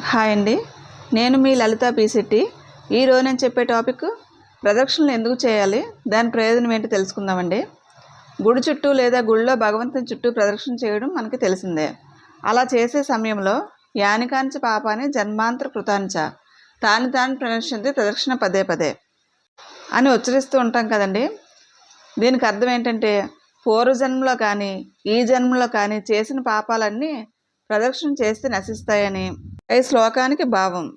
Hi అండి. నేను మీ లలిత పీసెట్టి ఈరోజు నేను చెప్పే టాపిక్ ప్రదక్షిణలు ఎందుకు చేయాలి? దాని ప్రయోజనం ఏంటి తెలుసుకుందామండి. గుడి చుట్టూ లేదా గుడిలో భగవంతుని చుట్టూ ప్రదక్షిణ చేయడం మనకి తెలిసిందే. అలా చేసే సమయంలో యానికాంచ పాపాన్ని జన్మాంతర కృతాంచ. తాను తాను ప్రదర్శించి ప్రదక్షిణ పదే పదే. అని ఉచ్చరిస్తూ ఉంటాం కదండి. దీనికి అర్థం ఏంటంటే పూర్వజన్మలో కానీ ఈ జన్మలో కానీ చేసిన పాపాలన్నీ ప్రదక్షిణ చేస్తే నశిస్తాయని. ఈ శ్లోకానికి భావం.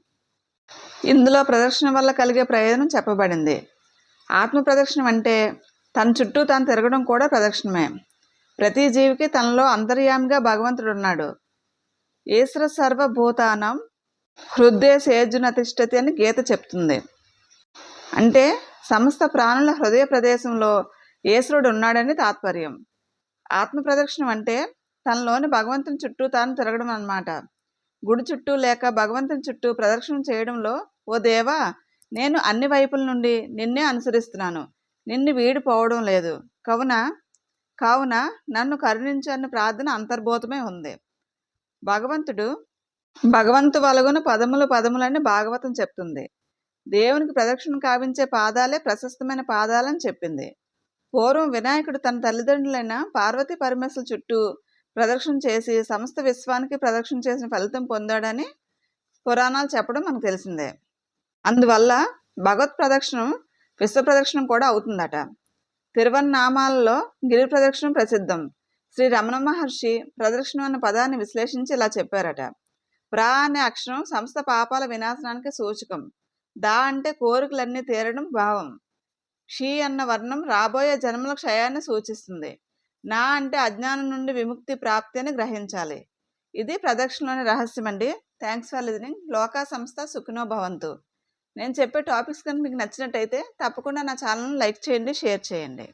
ఇందులో ప్రదక్షిణ వల్ల కలిగే ప్రయోజనం చెప్పబడింది. ఆత్మ ప్రదక్షిణం అంటే తన చుట్టూ తాను తిరగడం కూడా ప్రదక్షిణమే ప్రతి జీవికి తనలో అంతర్యామిగా భగవంతుడు ఉన్నాడు ఈశ్వర సర్వభూతానం హృదయ సేజునతిష్టతి అని గీత చెప్తుంది. అంటే సమస్త ప్రాణుల హృదయ ప్రదేశంలో ఈశ్వరుడు ఉన్నాడని తాత్పర్యం. ఆత్మ ప్రదక్షిణం అంటే తనలోని భగవంతుని చుట్టూ తాను తిరగడం అన్నమాట. గుడి చుట్టూ లేక భగవంతుని చుట్టూ ప్రదక్షిణ చేయడంలో ఓ దేవా నేను అన్ని వైపుల నుండి నిన్నే అనుసరిస్తున్నాను. నిన్ను వీడిపోవడం లేదు. కావున కావున నన్ను కరుణించని అన్న ప్రార్థన అంతర్భూతమే ఉంది. భగవంతుడు భగవంతు వలగున పదములు పదములని భాగవతం చెప్తుంది. దేవునికి ప్రదక్షిణ కావించే పాదాలే ప్రశస్తమైన పాదాలని చెప్పింది. పూర్వం వినాయకుడు తన తల్లిదండ్రులైన పార్వతీ పరమేశ్వర చుట్టూ ప్రదక్షిణ చేసి సమస్త విశ్వానికి ప్రదక్షిణ చేసిన ఫలితం పొందాడని పురాణాలు చెప్పడం మనకు తెలిసిందే. అందువల్ల భగవత్ ప్రదక్షిణం విశ్వ ప్రదక్షిణం కూడా అవుతుందట. తిరువన్నామాలలో గిరి ప్రదక్షిణం ప్రసిద్ధం. శ్రీ రమణ మహర్షి ప్రదక్షిణం అన్న పదాన్ని విశ్లేషించి ఇలా చెప్పారట. ప్రా అనే అక్షరం సమస్త పాపాల వినాశనానికి సూచకం. దా అంటే కోరికలన్నీ తీరడం భావం. షీ అన్న వర్ణం రాబోయే జన్మల క్షయాన్ని సూచిస్తుంది. నా అంటే అజ్ఞానం నుండి విముక్తి ప్రాప్తి అని గ్రహించాలి. ఇది ప్రదక్షిణలోని రహస్యం అండి. Thanks for listening. లోకా సంస్థ సుఖినో భవంతు. నేను చెప్పే టాపిక్స్ కనుక మీకు నచ్చినట్టయితే తప్పకుండా నా ఛానల్ని లైక్ చేయండి షేర్ చేయండి.